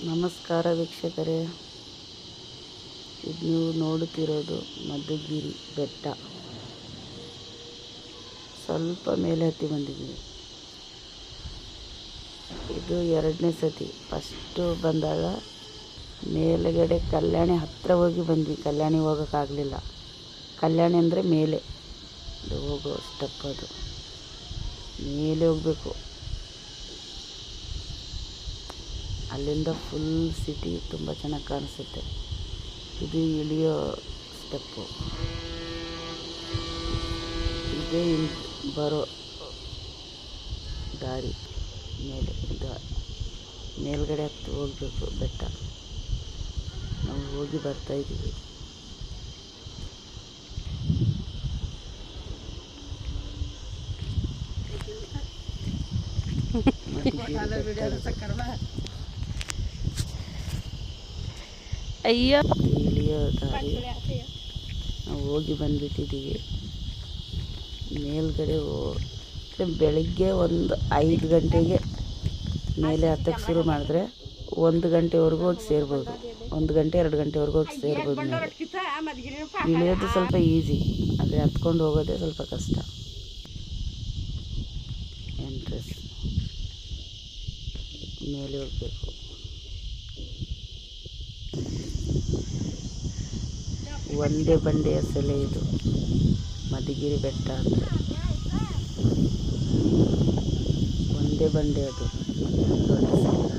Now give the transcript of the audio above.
ನಮಸ್ಕಾರ ವೀಕ್ಷಕರೇ. ಇದು ನೀವು ನೋಡುತ್ತಿರೋದು ಮಧುಗಿರಿ ಬೆಟ್ಟ. ಸ್ವಲ್ಪ ಮೇಲೆ ಹತ್ತಿ ಬಂದಿದ್ದೀವಿ. ಇದು ಎರಡನೇ ಸತಿ. ಫಸ್ಟು ಬಂದಾಗ ಮೇಲುಗಡೆ ಕಲ್ಯಾಣಿ ಹತ್ತಿರ ಹೋಗಿ ಬಂದ್ವಿ. ಕಲ್ಯಾಣಿ ಹೋಗೋಕ್ಕಾಗಲಿಲ್ಲ. ಕಲ್ಯಾಣಿ ಅಂದರೆ ಮೇಲೆ. ಹೋಗೋ ಸ್ಟೆಪ್ ಅದು. ಮೇಲೆ ಹೋಗಬೇಕು. ಅಲ್ಲಿಂದ ಫುಲ್ ಸಿಟಿ ತುಂಬ ಚೆನ್ನಾಗಿ ಕಾಣಿಸುತ್ತೆ. ಇದು ಇಳಿಯೋ ಸ್ಟೆಪ್ಪು ಇದೇ ಬರೋ ದಾರಿ. ಮೇಲೆ ಇದು ಮೇಲ್ಗಡೆ ಹತ್ತು ಹೋಗಬೇಕು ಬೆಟ್ಟ. ನಾವು ಹೋಗಿ ಬರ್ತಾ ಇದ್ದೀವಿ ಮಧುಗಿರಿ ಬೆಟ್ಟ ಇದು. ಅಯ್ಯೋ. ಇಳಿಯೋ ದಾರಿ. ನಾವು ಹೋಗಿ ಬಂದುಬಿಟ್ಟಿದ್ದೀವಿ. ಮೇಲ್ಗಡೆ ಬೆಳಗ್ಗೆ ಬೆಳಿಗ್ಗೆ ಒಂದು ಐದು ಗಂಟೆಗೆ ಮೇಲೆ ಹತ್ತಕ್ಕೆ ಶುರು ಮಾಡಿದ್ರೆ ಒಂದು ಗಂಟೆವರೆಗೂ ಹೋಗಿ ಸೇರ್ಬೋದು. ಒಂದು ಗಂಟೆ ಎರಡು ಗಂಟೆವರೆಗೂ ಹೋಗಿ ಸೇರ್ಬೋದು ಮೇಲೆ ಇಳಿಯೋದು ಸ್ವಲ್ಪ ಈಸಿ. ಆದರೆ ಹತ್ಕೊಂಡು ಹೋಗೋದೇ ಸ್ವಲ್ಪ ಕಷ್ಟ. ಎಂಟ್ರೆಸ್ ಮೇಲೆ ಹೋಗಬೇಕು. ಒಂದೇ ಬಂಡೆಯ ಸೆಲೆ ಇದು. ಮಧುಗಿರಿ ಬೆಟ್ಟ ಅಂತ. ಒಂದೇ ಬಂಡೆ ಅದು ದೊಡ್ಡ ಸೆಲೆ